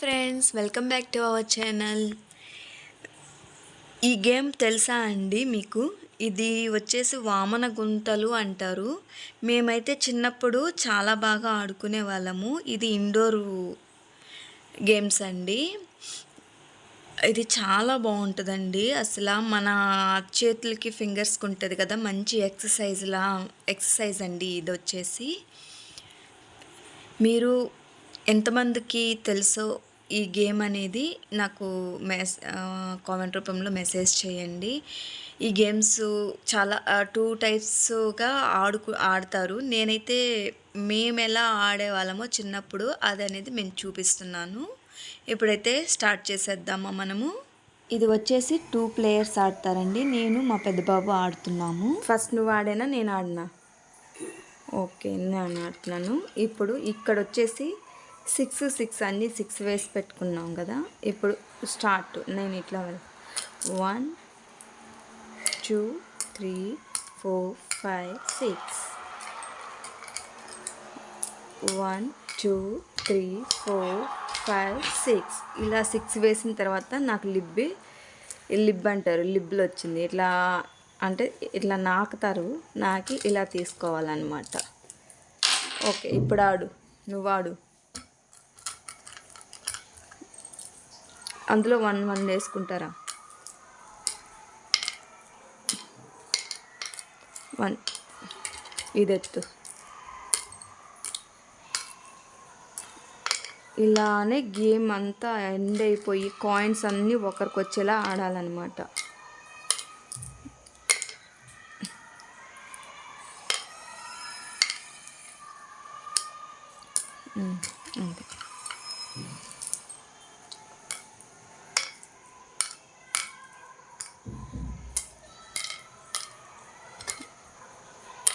Friends welcome back to our channel ఈ game తెలుసా అండి మీకు? ఇది వచ్చేసి వామన గుంతలు అంటారు. మేమైతే చిన్నప్పుడు చాలా బాగా ఆడుకునే వాళ్ళము. ఇది ఇండోర్ గేమ్స్ అండి. ఇది చాలా బాగుంటుందండి. అసలు మన చేతులకి ఫింగర్స్కి ఉంటుంది కదా మంచి ఎక్సర్సైజ్లా ఎక్సర్సైజ్ అండి ఇది వచ్చేసి. మీరు ఎంతమందికి తెలుసో ఈ గేమ్ అనేది నాకు మెస్ కామెంట్ రూపంలో మెసేజ్ చేయండి. ఈ గేమ్స్ చాలా టూ టైప్స్గా ఆడుకు ఆడతారు. నేనైతే మేము ఎలా ఆడేవాళ్ళమో చిన్నప్పుడు అది అనేది మేము చూపిస్తున్నాను. ఇప్పుడైతే స్టార్ట్ చేసేద్దామా మనము? ఇది వచ్చేసి టూ ప్లేయర్స్ ఆడతారండి. నేను మా పెద్ద బాబు ఆడుతున్నాము. ఫస్ట్ నువ్వు ఆడేనా నేను ఆడినా? ఓకే నేను ఆడుతున్నాను. ఇప్పుడు ఇక్కడ వచ్చేసి సిక్స్ సిక్స్ అన్నీ సిక్స్ వేసి పెట్టుకున్నాం కదా. ఇప్పుడు స్టార్ట్. నేను ఇట్లా one two three four five six. One two three four five six. ఇలా సిక్స్ వేసిన తర్వాత నాకు లిబ్బి లిబ్ అంటారు లిబ్బులు వచ్చింది. ఇట్లా అంటే ఇట్లా నాకుతారు. నాకి ఇలా తీసుకోవాలన్నమాట. ఓకే ఇప్పుడు ఆడు. నువ్వు ఆడు. అందులో వన్ వన్ వేసుకుంటారా? వన్. ఇదెత్తు. ఇలానే గేమ్ అంతా ఎండ్ అయిపోయి కాయిన్స్ అన్నీ ఒకరికి వచ్చేలా ఆడాలన్నమాట.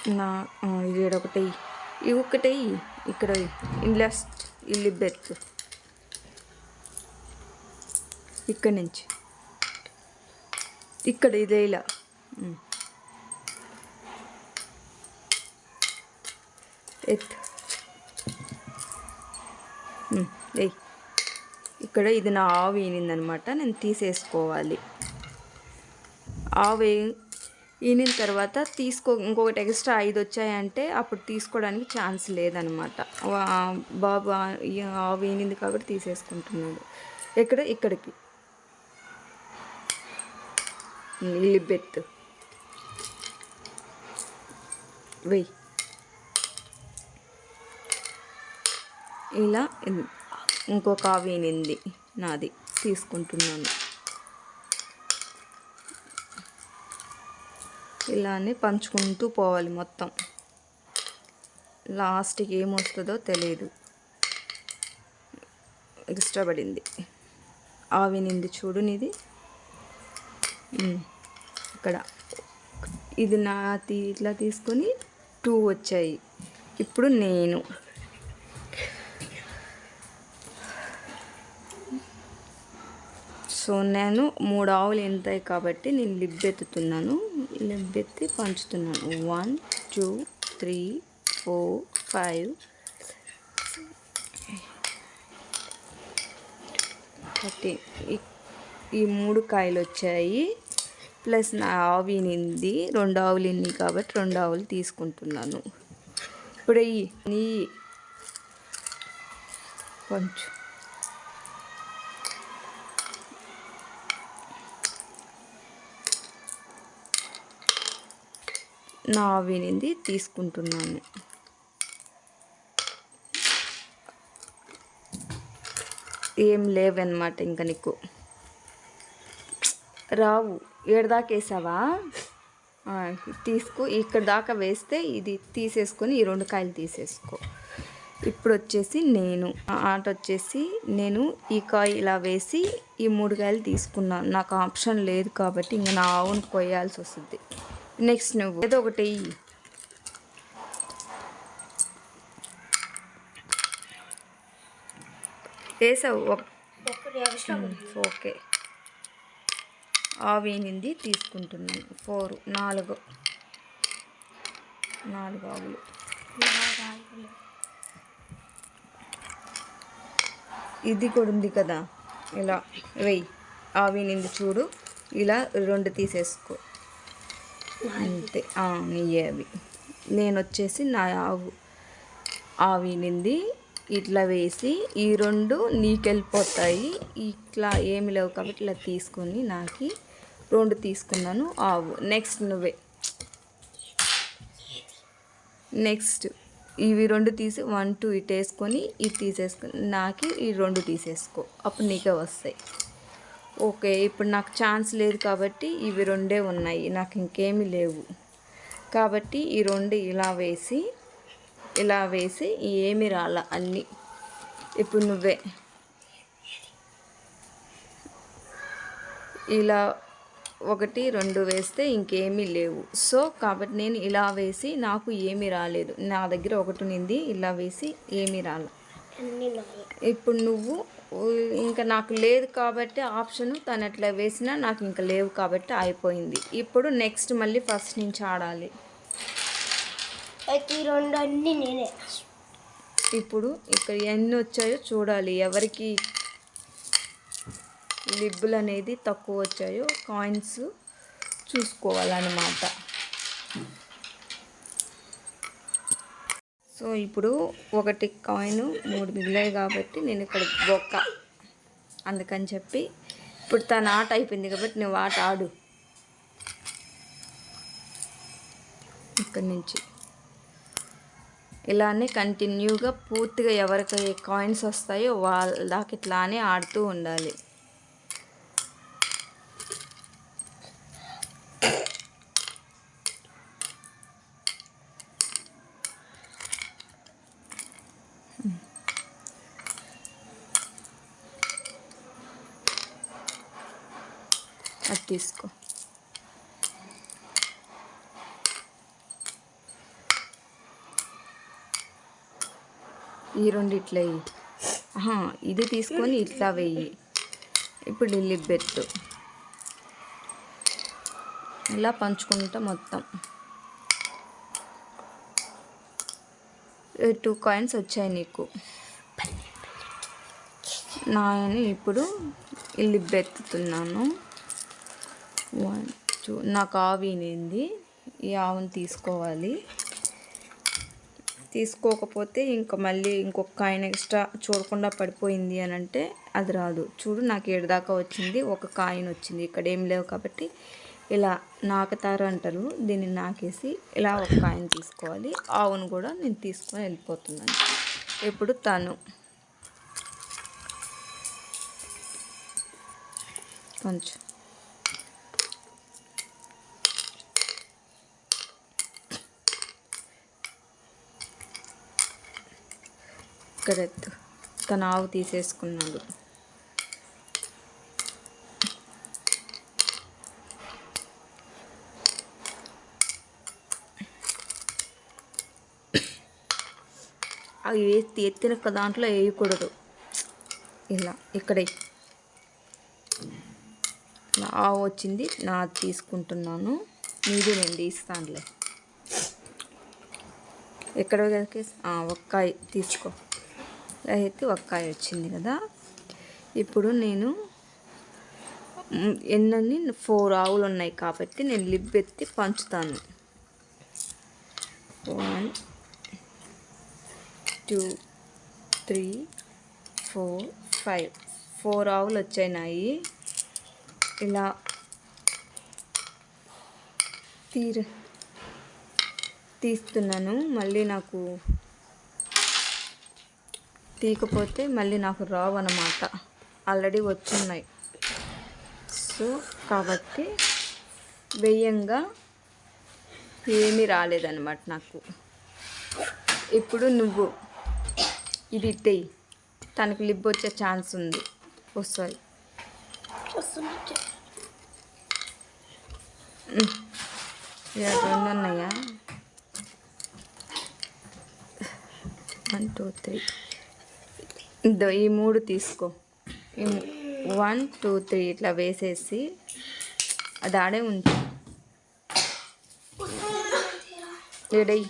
నా ఇది ఒకటి ఇవి ఒకటి ఇక్కడ ఇన్లెస్ట్ ఇల్లు బెత్ ఇక్కడ నుంచి. ఇక్కడ ఇదే ఇలా. ఎత్ ఏయ్. ఇక్కడ ఇది నా ఆవు ఈనిందనమాట. నేను తీసేసుకోవాలి. ఆవు ఈనిన తర్వాత తీసుకో ఇంకొకటి ఎక్స్ట్రా ఐదు వచ్చాయంటే అప్పుడు తీసుకోవడానికి ఛాన్స్ లేదనమాట. బాబు ఆవు ఈనింది కాబట్టి తీసేసుకుంటున్నాడు. ఎక్కడ? ఇక్కడికి. లిబెత్. వెయ్యి ఇలా ఇంకొక ఆవినింది నాది. తీసుకుంటున్నాను. ఇలానే పంచుకుంటూ పోవాలి మొత్తం. లాస్ట్కి ఏమొస్తుందో తెలియదు ఎక్స్ట్రా పడింది. ఆవినింది చూడునిది ఇక్కడ. ఇది నా ఇట్లా తీసుకొని టూ వచ్చాయి. ఇప్పుడు నేను. సో నేను మూడు ఆవులు ఎంతాయి కాబట్టి నేను లిబ్బెత్తుతున్నాను. లిబ్బెత్తి పంచుతున్నాను. One two three four five thirty. ఈ మూడు కాయలు వచ్చాయి. ప్లస్ నా ఆవు ఇనింది రెండు ఆవులు ఇన్ని కాబట్టి రెండు ఆవులు తీసుకుంటున్నాను. ఇప్పుడు ఈ నీ కొంచెం నా వినింది తీసుకుంటున్నాను. ఏం లేవన్నమాట ఇంకా నీకు. రావు ఏడదాకేసావా తీసుకో ఇక్కడ దాకా వేస్తే ఇది తీసేసుకొని ఈ రెండు కాయలు తీసేసుకో. ఇప్పుడు వచ్చేసి నేను ఆట వచ్చేసి నేను ఈ కాయ ఇలా వేసి ఈ మూడు కాయలు తీసుకున్నాను. నాకు ఆప్షన్ లేదు కాబట్టి ఇంకా నా ఆవును కొయ్యాల్సి వస్తుంది. నెక్స్ట్ నువ్వు. ఏదో ఒకటి వేసావు. ఓకే. ఆవేనింది తీసుకుంటున్నాను. ఫోర్ నాలుగు. నాలుగు ఆవులు. ఇది కూడా ఉంది కదా. ఇలా వెయ్యి. ఆవి నింది చూడు. ఇలా రెండు తీసేసుకో. అంతే. నెయ్యి అవి. నేను వచ్చేసి నా ఆవు ఆవి నింది ఇట్లా వేసి ఈ రెండు నీకెళ్ళిపోతాయి. ఇట్లా ఏమి లేవు కాబట్టి ఇలా తీసుకొని నాకు రెండు తీసుకున్నాను ఆవు. నెక్స్ట్ నువ్వే. నెక్స్ట్ ఇవి రెండు తీసి వన్ టూ ఇటు వేసుకొని ఇది తీసేసుకొని నాకు ఈ రెండు తీసేసుకో. అప్పుడు నీకే వస్తాయి. ఓకే ఇప్పుడు నాకు ఛాన్స్ లేదు కాబట్టి ఇవి రెండే ఉన్నాయి. నాకు ఇంకేమీ లేవు. కాబట్టి ఈ రెండు ఇలా వేసి ఇలా వేసి ఏమి రాల అన్నీ. ఇప్పుడు నువ్వే. ఇలా ఒకటి రెండు వేస్తే ఇంకేమీ లేవు. సో కాబట్టి నేను ఇలా వేసి నాకు ఏమీ రాలేదు. నా దగ్గర ఒకటి ఉంది ఇలా వేసి ఏమీ రాల. ఇప్పుడు నువ్వు ఇంకా నాకు లేదు కాబట్టి ఆప్షన్ తను అట్లా వేసినా నాకు ఇంకా లేవు కాబట్టి అయిపోయింది ఇప్పుడు నెక్స్ట్ మళ్ళీ ఫస్ట్ నుంచి ఆడాలి. రెండు అన్ని నేనే. ఇప్పుడు ఇక్కడ ఎన్ని వచ్చాయో చూడాలి. ఎవరికి లిబ్బులు అనేది తక్కువ వచ్చాయో కాయిన్స్ చూసుకోవాలన్నమాట. సో ఇప్పుడు ఒకటి కాయిన్ మూడు మిగిలాయి కాబట్టి నేను ఇక్కడ బొక్క. అందుకని చెప్పి ఇప్పుడు తన ఆట అయిపోయింది కాబట్టి నువ్వు ఆట ఆడు. ఇక్కడి నుంచి. ఇలానే కంటిన్యూగా పూర్తిగా ఎవరికి కాయిన్స్ వస్తాయో వాళ్ళ దాకా ఇట్లానే ఆడుతూ ఉండాలి. అది తీసుకో ఈ రెండు ఇట్లా వెయ్యి ఆహా, ఇది తీసుకొని ఇట్లా వెయ్యి. ఇప్పుడు లిల్లీ బెత్తు ఇలా పంచుకుంటా మొత్తం. టూ కాయిన్స్ వచ్చాయి నీకు. నేను ఇప్పుడు ఇల్లు బెత్తుతున్నాను వన్ టూ. నాకు ఆవినింది ఈ ఆవును తీసుకోవాలి. తీసుకోకపోతే ఇంకా మళ్ళీ ఇంకొక కాయిన్ ఎక్స్ట్రా చూడకుండా పడిపోయింది అని అంటే అది రాదు. చూడు నాకు ఏడుదాకా వచ్చింది. ఒక కాయిన్ వచ్చింది. ఇక్కడ ఏం లేవు కాబట్టి ఇలా నాకుతారు అంటారు. దీన్ని నాకేసి ఇలా ఒక కాయిన్ తీసుకోవాలి. ఆవును కూడా నేను తీసుకొని వెళ్ళిపోతున్నాను. ఇప్పుడు తను. కొంచెం. ఇక్కడ ఎత్తు. తన ఆవు తీసేసుకున్నాడు. అవి వేసి ఎత్తిన దాంట్లో వేయకూడదు. ఇలా ఇక్కడే. ఆవు వచ్చింది నా తీసుకుంటున్నాను. నీది నేను తీస్తానులే ఎక్కడ వదిలేసి? తీసుకో. అయితే ఒక్కాయ వచ్చింది కదా. ఇప్పుడు నేను మ్, ఎన్నని ఫోర్ ఆవులు ఉన్నాయి కాబట్టి నేను లిబ్బెత్తి ఎత్తి పంచుతాను. One two three four five. Four ఆవులు వచ్చాయినాయి. ఇలా తీర తీస్తున్నాను. మళ్ళీ నాకు తీయకపోతే మళ్ళీ నాకు రావు అనమాట ఆల్రెడీ వచ్చున్నాయి. సో కాబట్టి వెయ్యంగా ఏమీ రాలేదన్నమాట నాకు. ఇప్పుడు నువ్వు ఇది ఇట్టేయి తనకు లిబ్ వచ్చే ఛాన్స్ ఉంది. వస్తాయి రెండు ఉన్నాయా? వన్ టూ త్రీ ఈ మూడు తీసుకో. ఈ వన్ టూ త్రీ ఇట్లా వేసేసి అది ఆడే ఉంచు. ఎడై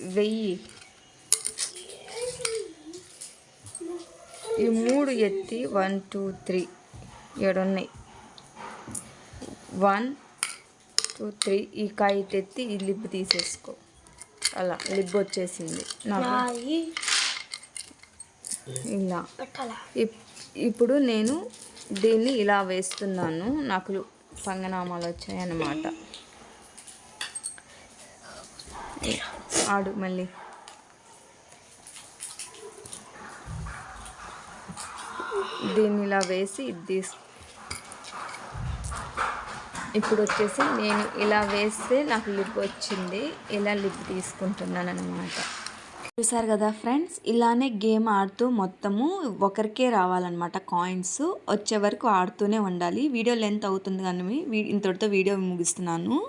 వెయ్యి. ఈ మూడు ఎత్తి one two three. ఏడున్నాయి. One two three. ఈ కాయ ఎత్తి ఈ లిబ్ తీసేసుకో. అలా లిబ్ వచ్చేసింది. నాకు ఇలా. ఇప్పుడు నేను దీన్ని ఇలా వేస్తున్నాను. నాకు పంగనామాలు వచ్చాయన్నమాట. ఆడు మళ్ళీ. దీన్ని ఇలా వేసి ఇది తీసు ఇప్పుడు వచ్చేసి నేను ఇలా వేస్తే నాకు లిప్ వచ్చింది. ఇలా లిప్ తీసుకుంటున్నాను అనమాట చూసారు కదా ఫ్రెండ్స్? ఇలానే గేమ్ ఆడుతూ మొత్తము ఒకరికే రావాలన్నమాట కాయిన్స్. వచ్చే వరకు ఆడుతూనే ఉండాలి. వీడియో లెంత్ అవుతుంది కానీ వీ- ఇంతటితో వీడియో ముగిస్తున్నాను.